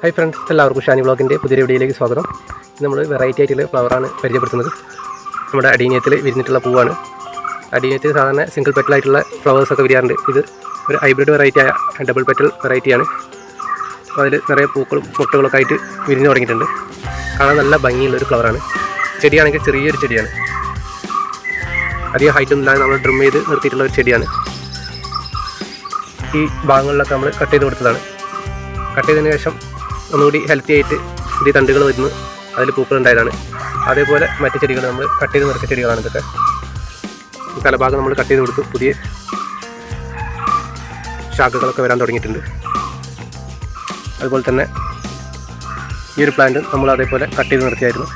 Hi friends എല്ലാവർക്കും ഷാനി ബ്ലോഗിന്റെ പുതിയ വീഡിയോയിലേക്ക് സ്വാഗതം. നമ്മൾ വെറൈറ്റി ആയിട്ടുള്ള ഫ്ലവറാണ് പരിചയപ്പെടുത്തുന്നത്. നമ്മുടെ അടീനിയത്തിൽ വിരിഞ്ഞിട്ടുള്ള പൂവാണ്. അടീനിയത്തിൽ സാധാരണ സിംഗിൾ പെറ്റലായിട്ടുള്ള ഫ്ലവേഴ്സൊക്കെ വിരിയാറുണ്ട്. ഇത് ഒരു ഹൈബ്രിഡ് വെറൈറ്റി ആയ ഡബിൾ പെറ്റൽ വെറൈറ്റിയാണ് അപ്പോൾ അതിൽ നിറയെ പൂക്കളും മുട്ടകളൊക്കെ ആയിട്ട് വിരിഞ്ഞു തുടങ്ങിയിട്ടുണ്ട്. കാണാൻ നല്ല ഭംഗിയുള്ള ഒരു ഫ്ലവറാണ് ചെടിയാണെങ്കിൽ ചെറിയൊരു ചെടിയാണ്. അധികം ഹൈറ്റ് ഒന്നും ഇല്ലാതെ നമ്മൾ ഡ്രിം ചെയ്ത് നിർത്തിയിട്ടുള്ള ഒരു ചെടിയാണ്. ഈ ഭാഗങ്ങളിലൊക്കെ നമ്മൾ കട്ട് ചെയ്ത് കൊടുത്തതാണ്. കട്ട് ചെയ്തതിന് ശേഷം ഒന്നുകൂടി ഹെൽത്തി ആയിട്ട് പുതിയ തണ്ടുകൾ വരുന്നു. അതിൽ പൂക്കൾ ഉണ്ടായതാണ്. അതേപോലെ മറ്റു ചെടികൾ നമ്മൾ കട്ട് ചെയ്ത് നിറച്ച ചെടികളാണ് ഇതൊക്കെ. തലഭാഗം നമ്മൾ കട്ട് ചെയ്ത് കൊടുത്തു. പുതിയ ശാഖകളൊക്കെ വരാൻ തുടങ്ങിയിട്ടുണ്ട്. അതുപോലെ തന്നെ ഈ ഒരു പ്ലാന്റ് നമ്മൾ അതേപോലെ കട്ട് ചെയ്ത് നിർത്തിയായിരുന്നു.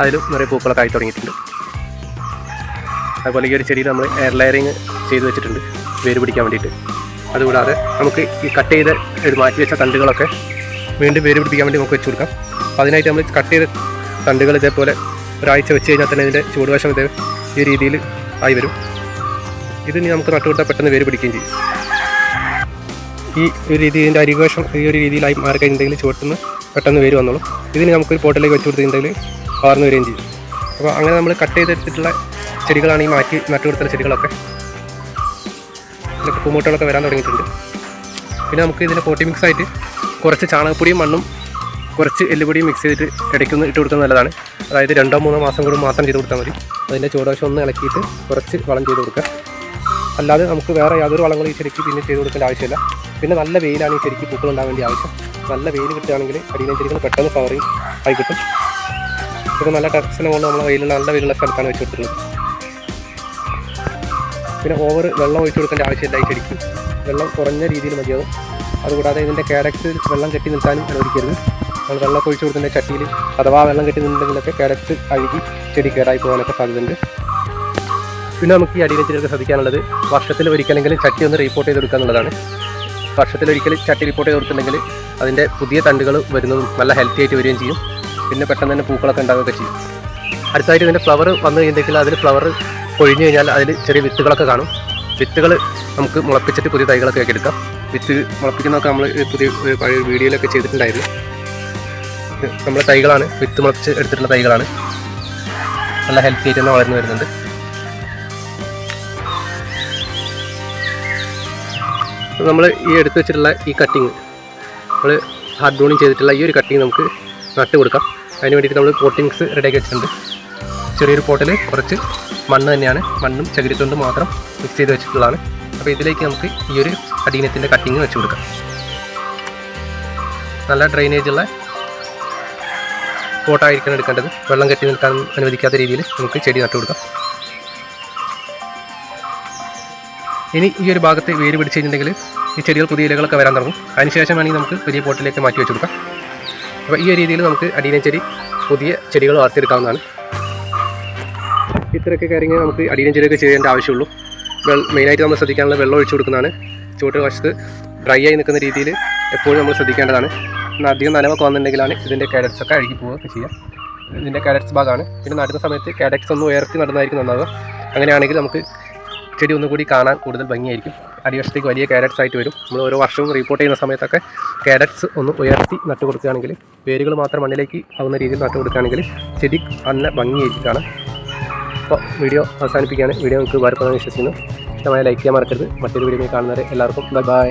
അതിലും നിറയെ പൂക്കളൊക്കെ ആയി തുടങ്ങിയിട്ടുണ്ട്. അതുപോലെ ഈ ഒരു ചെടിയിൽ നമ്മൾ എയർ ലെയറിങ് ചെയ്ത് വെച്ചിട്ടുണ്ട്. വേര് പിടിക്കാൻ വേണ്ടിയിട്ട്. അതുകൂടാതെ നമുക്ക് ഈ കട്ട് ചെയ്ത് മാറ്റി വെച്ച തണ്ടുകളൊക്കെ വീണ്ടും വേര് പിടിപ്പിക്കാൻ വേണ്ടി നമുക്ക് വെച്ച് കൊടുക്കാം. അപ്പോൾ അതിനായിട്ട് നമ്മൾ കട്ട് ചെയ്ത തണ്ടുകൾ ഇതേപോലെ ഒരാഴ്ച വെച്ച് കഴിഞ്ഞാൽ തന്നെ ഇതിന്റെ ചൂടുവശം ഇതേ ഈ രീതിയിൽ ആയി വരും. ഇത് ഇനി നമുക്ക് നട്ടുകൊടുത്താൽ പെട്ടെന്ന് വേര് പിടിക്കുകയും ചെയ്യും. ഈ ഒരു രീതി ഇതിന്റെ അരികവശം ഈ ഒരു രീതിയിലായി മാറി കഴിഞ്ഞിട്ടുണ്ടെങ്കിൽ ചുവട്ടുന്ന് പെട്ടെന്ന് വേര് വന്നോളും. ഇതിന് നമുക്കൊരു പോട്ടിലേക്ക് വെച്ച് കൊടുത്തിട്ടുണ്ടെങ്കിൽ വളർന്നു വരികയും ചെയ്യും. അപ്പോൾ അങ്ങനെ നമ്മൾ കട്ട് ചെയ്തെടുത്തിട്ടുള്ള ചെടികളാണ് ഈ മാറ്റി നട്ടുകൊടുത്തുള്ള ചെടികളൊക്കെ ഇതിലൊക്കെ പൂമൂട്ടുകളൊക്കെ വരാൻ തുടങ്ങിയിട്ടുണ്ട്. പിന്നെ നമുക്ക് ഇതിന്റെ പോട്ടി മിക്സ് ആയിട്ട് കുറച്ച് ചാണകപ്പൊടിയും മണ്ണും കുറച്ച് എല്ലുപൊടിയും മിക്സ് ചെയ്തിട്ട് ഇടയ്ക്കൊന്ന് ഇട്ട് കൊടുക്കുന്നത് നല്ലതാണ്. അതായത് രണ്ടോ മൂന്നോ മാസം കൂടി മാത്രം ചെയ്ത് കൊടുത്താൽ മതി. അതിന്റെ ചൂടോശം ഒന്ന് ഇളക്കിയിട്ട് കുറച്ച് വളം ചെയ്ത് കൊടുക്കുക. അല്ലാതെ നമുക്ക് വേറെ യാതൊരു വളങ്ങളും ഈ ചെടിക്ക് പിന്നെ ചെയ്ത് കൊടുക്കേണ്ട ആവശ്യമില്ല. പിന്നെ നല്ല വെയിലാണ് ഈ ചെടിക്ക് പൂക്കൾ ഉണ്ടാകാൻ വേണ്ടി ആവശ്യം. നല്ല വെയിൽ കിട്ടുകയാണെങ്കിൽ അടിയിലെ ചെടികൾ പെട്ടെന്ന് ഫ്ലവറിങ് ആയി കിട്ടും. ഇപ്പോൾ നല്ല ടെറസിനെ കൊണ്ട് നമ്മൾ വെയിലുള്ള നല്ല വെയിലുള്ള സ്ഥലത്താണ് വെച്ച് കൊടുത്തിട്ടുള്ളത്. പിന്നെ ഓവർ വെള്ളം ഒഴിച്ചു കൊടുക്കേണ്ട ആവശ്യമില്ല ഈ ചെടിക്ക്. വെള്ളം കുറഞ്ഞ രീതിയിൽ മതിയാവും അതുകൂടാതെ ഇതിന്റെ കാരക്സ് വെള്ളം കെട്ടി നിൽക്കാനും അനുവദിക്കരുത്. നമ്മൾ വെള്ളം ഒഴിച്ചു കൊടുക്കുന്ന ചട്ടിയിൽ അഥവാ വെള്ളം കെട്ടി നിന്നിട്ടുണ്ടെങ്കിലൊക്കെ കാരക്സ് അഴുകി ചെടി കേടായി പോകാനൊക്കെ സാധ്യതയുണ്ട്. പിന്നെ നമുക്ക് ഈ അടിയിലെ ചെടികൾക്ക് ശ്രദ്ധിക്കാനുള്ളത് വർഷത്തിൽ ഒരിക്കലെങ്കിലും ചട്ടി ഒന്ന് റിപ്പോർട്ട് ചെയ്ത് കൊടുക്കുക എന്നുള്ളതാണ്. വർഷത്തിലൊരിക്കൽ ചട്ടി റിപ്പോർട്ട് ചെയ്ത് കൊടുത്തിട്ടുണ്ടെങ്കിൽ അതിന്റെ പുതിയ തണ്ടുകൾ വരുന്നതും നല്ല ഹെൽത്തി ആയിട്ട് വരികയും ചെയ്യും. പിന്നെ പെട്ടെന്ന് തന്നെ പൂക്കളൊക്കെ ഉണ്ടാകുകയൊക്കെ ചെയ്യും. അടുത്തായിട്ട് ഇതിന്റെ ഫ്ലവർ വന്നു കഴിഞ്ഞിട്ടുണ്ടെങ്കിൽ അതിൽ ഫ്ലവർ കൊഴിഞ്ഞു കഴിഞ്ഞാൽ അതിൽ ചെറിയ വിത്തുകളൊക്കെ കാണും. വിത്തുകൾ നമുക്ക് മുളപ്പിച്ചിട്ട് പുതിയ തൈകളൊക്കെ ആക്കി എടുക്കാം വിത്ത് മുളപ്പിക്കുന്നതൊക്കെ നമ്മൾ പുതിയ പഴയ വീഡിയോയിലൊക്കെ ചെയ്തിട്ടുണ്ടായിരുന്നു. നമ്മളെ തൈകളാണ് വിത്ത് മുളപ്പിച്ച് എടുത്തിട്ടുള്ള തൈകളാണ്. നല്ല ഹെൽത്തി ആയിട്ട് തന്നെ വളർന്നു വരുന്നുണ്ട്. നമ്മൾ ഈ എടുത്തു വെച്ചിട്ടുള്ള ഈ കട്ടിങ് നമ്മൾ ഹാർഡ് ബ്രൂണിങ് ചെയ്തിട്ടുള്ള ഈ ഒരു കട്ടിങ് നമുക്ക് നട്ട് കൊടുക്കാം അതിന് വേണ്ടിയിട്ട് നമ്മൾ പോട്ടിങ്സ് റെഡിയാക്കി വെച്ചിട്ടുണ്ട്. ചെറിയൊരു പോട്ടിൽ കുറച്ച് മണ്ണ് തന്നെയാണ്. മണ്ണും ചകിരിത്തൊണ്ടും മാത്രം മിക്സ് ചെയ്ത് വെച്ചിട്ടുള്ളതാണ്. അപ്പോൾ ഇതിലേക്ക് നമുക്ക് ഈ ഒരു അടീനത്തിന്റെ കട്ടിങ് വെച്ച് കൊടുക്കാം. നല്ല ഡ്രെയിനേജ് ഉള്ള പോട്ടായിരിക്കണം എടുക്കേണ്ടത്. വെള്ളം കെട്ടി നിൽക്കാൻ അനുവദിക്കാത്ത രീതിയിൽ നമുക്ക് ചെടി നട്ടു കൊടുക്കാം. ഇനി ഈ ഒരു ഭാഗത്ത് വേര് പിടിച്ച് കഴിഞ്ഞിട്ടുണ്ടെങ്കിൽ ഈ ചെടികൾ പുതിയ ഇലകളൊക്കെ വരാൻ തുടങ്ങും. അതിനുശേഷം വേണമെങ്കിൽ നമുക്ക് വലിയ പോട്ടിലേക്ക് മാറ്റി വെച്ച് കൊടുക്കാം. അപ്പോൾ ഈ രീതിയിൽ നമുക്ക് അടീന ചെടി പുതിയ ചെടികൾ വളർത്തിയെടുക്കാവുന്നതാണ്. ഇത്രയൊക്കെ കാര്യങ്ങൾ നമുക്ക് അടിയും ചെടിയൊക്കെ ചെയ്യേണ്ട ആവശ്യമുള്ളൂ. മെയിനായിട്ട് നമ്മൾ ശ്രദ്ധിക്കാനുള്ള വെള്ളം ഒഴിച്ചു കൊടുക്കുന്നതാണ്. ചുവട്ട് വശത്ത് ഡ്രൈ ആയി നിൽക്കുന്ന രീതിയിൽ എപ്പോഴും നമ്മൾ ശ്രദ്ധിക്കേണ്ടതാണ്. എന്നാൽ അധികം നനവൊക്കെ വന്നിട്ടുണ്ടെങ്കിലാണ് ഇതിന്റെ കാരറ്റ്സ് ഒക്കെ അഴുകി പോവുകയൊക്കെ ചെയ്യുക. ഇതിന്റെ കാരറ്റ്സ് ഭാഗമാണ്. പിന്നെ നടുന്ന സമയത്ത് കാരറ്റ്സ് ഒന്ന് ഉയർത്തി നടന്നായിരിക്കും നന്നാവുക. അങ്ങനെയാണെങ്കിൽ നമുക്ക് ചെടി ഒന്നുകൂടി കാണാൻ കൂടുതൽ ഭംഗിയായിരിക്കും. അടിവശത്തേക്ക് വലിയ കാരറ്റ്സ് ആയിട്ട് വരും. നമ്മൾ ഓരോ വർഷവും റിപ്പോർട്ട് ചെയ്യുന്ന സമയത്തൊക്കെ കാരറ്റ്സ് ഒന്ന് ഉയർത്തി നട്ടു കൊടുക്കുകയാണെങ്കിൽ വേരുകൾ മാത്രം മണ്ണിലേക്ക് ആവുന്ന രീതിയിൽ നട്ടു കൊടുക്കുകയാണെങ്കിൽ ചെടി നല്ല ഭംഗിയായിരിക്കും കാണാം അപ്പോൾ വീഡിയോ അവസാനിപ്പിക്കുകയാണ്. വീഡിയോ നിങ്ങൾക്ക് വരപ്പെടാൻ വിശ്വസിക്കുന്നു. ഇഷ്ടമായ ലൈക്ക് ചെയ്യാൻ മറക്കരുത്. മറ്റൊരു വീഡിയോ കാണുന്നവരെ എല്ലാവർക്കും ബൈ ബൈ